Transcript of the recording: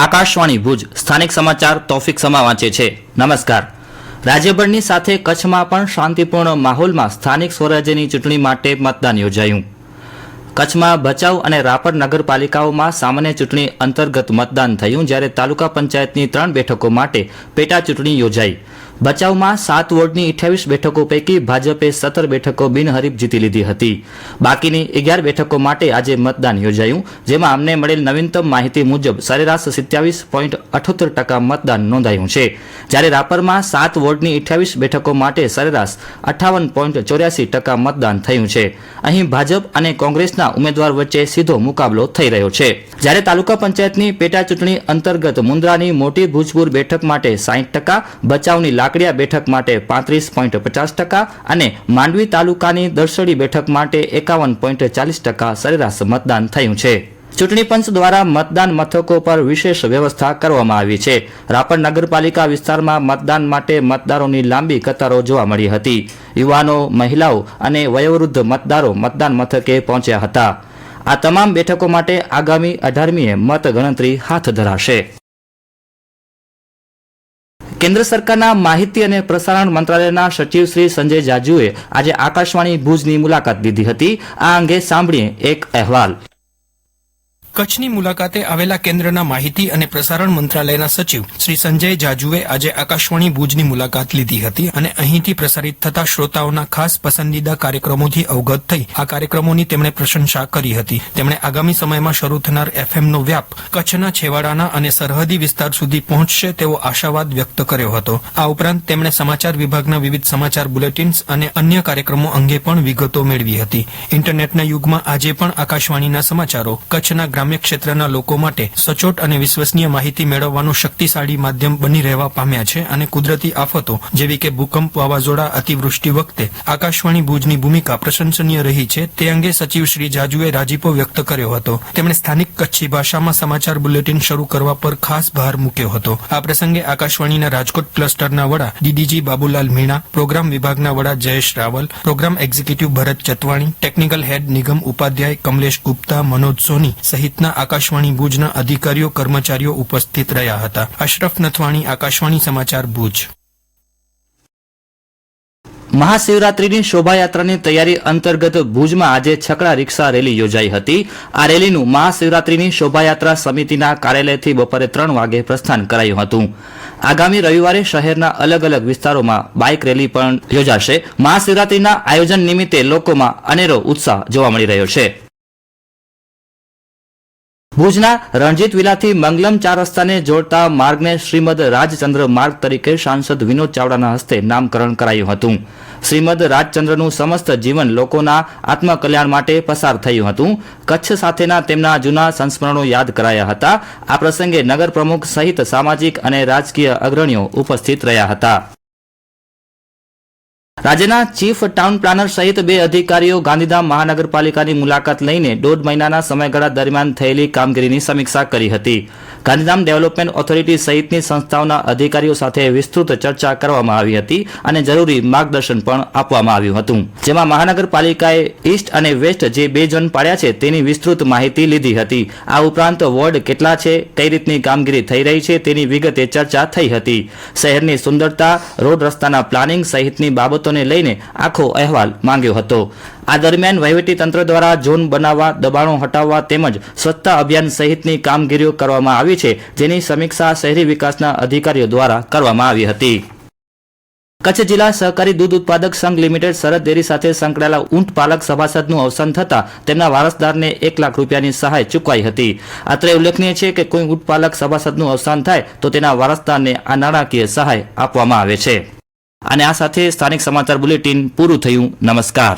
આકાશવાણી ભુજ સ્થાનિક સમાચાર તોફિક સમા વાંચે છે. નમસ્કાર. રાજ્યભરની સાથે કચ્છમાં પણ શાંતિપૂર્ણ માહોલમાં સ્થાનિક સ્વરાજ્યની ચૂંટણી માટે મતદાન યોજાયું. કચ્છમાં ભચાઉ અને રાપર નગરપાલિકાઓમાં સામાન્ય ચૂંટણી અંતર્ગત મતદાન થયું જ્યારે તાલુકા પંચાયતની ત્રણ બેઠકો માટે પેટા ચૂંટણી યોજાઈ. ભચાઉમાં સાત વોર્ડની અઠ્યાવીસ બેઠકો પૈકી ભાજપે સત્તર બેઠકો બિનહરીફ જીતી લીધી હતી. બાકીની અગિયાર બેઠકો માટે આજે મતદાન યોજાયું, જેમાં અમને મળેલ નવીનતમ માહિતી મુજબ સરેરાશ સિત્યાવીસ પોઈન્ટ અઠોતેર ટકા મતદાન નોંધાયું છે. જ્યારે રાપરમાં સાત વોર્ડની અઠ્યાવીસ બેઠકો માટે સરેરાશ અઠાવન પોઈન્ટ ચોર્યાસી ટકા મતદાન થયું છે. અહીં ભાજપ અને કોંગ્રેસના ઉમેદવાર વચ્ચે સીધો મુકાબલો થઈ રહ્યો છે. જ્યારે તાલુકા પંચાયતની પેટા ચૂંટણી અંતર્ગત મુન્દ્રાની મોટી ભૂજપુર બેઠક માટે સાહીઠ ટકા ભચાઉની લાકડિયા બેઠક માટે પાંત્રીસ પોઈન્ટ પચાસ ટકા અને માંડવી તાલુકાની દરસડી બેઠક માટે એકાવન પોઈન્ટ ચાલીસ ટકા સરેરાશ મતદાન થયું છે. ચૂંટણી પંચ દ્વારા મતદાન મથકો પર વિશેષ વ્યવસ્થા કરવામાં આવી છે. રાપર નગરપાલિકા વિસ્તારમાં મતદાન માટે મતદારોની લાંબી કતારો જોવા મળી હતી. યુવાનો, મહિલાઓ અને વયોવૃદ્ધ મતદારો મતદાન મથકે પહોંચ્યા હતા. આ તમામ બેઠકો માટે આગામી અઢારમીએ મત ગણતરી હાથ ધરાશે. કેન્દ્ર સરકારના માહિતી અને પ્રસારણ મંત્રાલયના સચિવ શ્રી સંજય જાજુએ આજે આકાશવાણી ભુજની મુલાકાત લીધી હતી. આ અંગે સાંભળીએ એક અહેવાલ. કચ્છની મુલાકાતે આવેલા કેન્દ્રના માહિતી અને પ્રસારણ મંત્રાલયના સચિવ શ્રી સંજય જાજુએ આજે આકાશવાણી ભુજની મુલાકાત લીધી હતી અને અહીંથી પ્રસારિત થતા શ્રોતાઓના ખાસ પસંદીદા કાર્યક્રમોથી અવગત થઈ આ કાર્યક્રમોની તેમણે પ્રશંસા કરી હતી. તેમણે આગામી સમયમાં શરૂ થનાર એફએમનો વ્યાપ કચ્છના છેવાડાના અને સરહદી વિસ્તાર સુધી પહોંચશે તેવો આશાવાદ વ્યક્ત કર્યો હતો. આ ઉપરાંત તેમણે સમાચાર વિભાગના વિવિધ સમાચાર બુલેટિન્સ અને અન્ય કાર્યક્રમો અંગે પણ વિગતો મેળવી હતી. ઇન્ટરનેટના યુગમાં આજે પણ આકાશવાણીના સમાચારો કચ્છના ગ્રામ્ય ક્ષેત્રના લોકો માટે સચોટ અને વિશ્વસનીય માહિતી મેળવવાનું શક્તિશાળી માધ્યમ બની રહેવા પામ્યા છે અને કુદરતી આફતો, જેવી કે ભૂકંપ વાવાઝોડા, અતિવૃષ્ટિ વખતે આકાશવાણી ભુજની ભૂમિકા પ્રશંસનીય રહી છે. તે અંગે સચિવ શ્રી જાજુએ રાજીપો વ્યક્ત કર્યો હતો. તેમણે સ્થાનિક કચ્છી ભાષામાં સમાચાર બુલેટિન શરૂ કરવા પર ખાસ ભાર મૂક્યો હતો. આ પ્રસંગે આકાશવાણીના રાજકોટ ક્લસ્ટરના વડા ડીડીજી બાબુલાલ મીણા, પ્રોગ્રામ વિભાગના વડા Jayesh Raval, programme executive Bharat Chatwani, technical head Nigam Upadhyay Kamlesh Gupta, Manoj સોની સહિતના આકાશવાણી ભુજના અધિકારીઓ, કર્મચારીઓ ઉપસ્થિત રહ્યા હતા. અશરફ નથવાણી, આકાશવાણી સમાચાર ભુજ. મહાશિવરાત્રીની શોભાયાત્રાની તૈયારી અંતર્ગત ભુજમાં આજે છકડા રિક્ષા રેલી યોજાઈ હતી. આ રેલીનું મહાશિવરાત્રીની શોભાયાત્રા સમિતિના કાર્યાલયથી બપોરે ત્રણ વાગે પ્રસ્થાન કરાયું હતું. આગામી રવિવારે શહેરના અલગ અલગ વિસ્તારોમાં બાઇક રેલી પણ યોજાશે. મહાશિવરાત્રીના આયોજન નિમિત્તે લોકોમાં અનેરો ઉત્સાહ જોવા મળી રહ્યો છે. ભુજના રણજીત વિલાથી મંગલમ ચાર રસ્તાને જોડતા માર્ગને શ્રીમદ રાજચંદ્ર માર્ગ તરીકે સાંસદ વિનોદ ચાવડાના હસ્તે નામકરણ કરાયું હતું. શ્રીમદ રાજચંદ્રનું સમસ્ત જીવન લોકોના આત્મકલ્યાણ માટે પસાર થયું હતું. કચ્છ સાથેના તેમના જૂના સંસ્મરણો યાદ કરાયા હતા. આ પ્રસંગે નગર પ્રમુખ સહિત સામાજિક અને રાજકીય અગ્રણીઓ ઉપસ્થિત રહ્યા હતા. રાજ્યના ચીફ ટાઉન પ્લાનર સહિત બે અધિકારીઓ ગાંધીધામ મહાનગરપાલિકાની મુલાકાત લઈને દોઢ મહિનાના સમયગાળા દરમિયાન થયેલી કામગીરીની સમીક્ષા કરી હતી. ગાંધીધામ ડેવલપમેન્ટ ઓથોરિટી સહિતની સંસ્થાઓના અધિકારીઓ સાથે વિસ્તૃત ચર્ચા કરવામાં આવી હતી અને જરૂરી માર્ગદર્શન પણ આપવામાં આવ્યું હતું. જેમાં મહાનગરપાલિકાએ ઈસ્ટ અને વેસ્ટ જે બે ઝોન પાડ્યા છે તેની વિસ્તૃત માહિતી લીધી હતી. આ ઉપરાંત વોર્ડ કેટલા છે, કઈ રીતની કામગીરી થઈ રહી છે તેની વિગતે ચર્ચા થઈ હતી. શહેરની સુંદરતા, રોડ રસ્તાના પ્લાનિંગ સહિતની બાબતોને લઈને આખો અહેવાલ માંગ્યો હતો. આ દરમિયાન વહીવટી તંત્ર દ્વારા ઝોન બનાવવા, દબાણો હટાવવા તેમજ સ્વચ્છતા અભિયાન સહિતની કામગીરીઓ કરવામાં આવી છે, જેની સમીક્ષા શહેરી વિકાસના અધિકારીઓ દ્વારા કરવામાં આવી હતી. કચ્છ જિલ્લા સહકારી દૂધ ઉત્પાદક સંઘ લિમિટેડ સરહદ ડેરી સાથે સંકળાયેલા ઊંટ પાલક સભાસદનું અવસાન થતા તેમના વારસદારને એક લાખ રૂપિયાની સહાય ચૂકવાઈ હતી. અત્રે ઉલ્લેખનીય છે કે કોઈ ઊંટ પાલક સભાસદનું અવસાન થાય તો તેના વારસદારને આ નાણાકીય સહાય આપવામાં આવે છે. અને આ સાથે સ્થાનિક સમાચાર બુલેટિન પૂરું થયું. નમસ્કાર.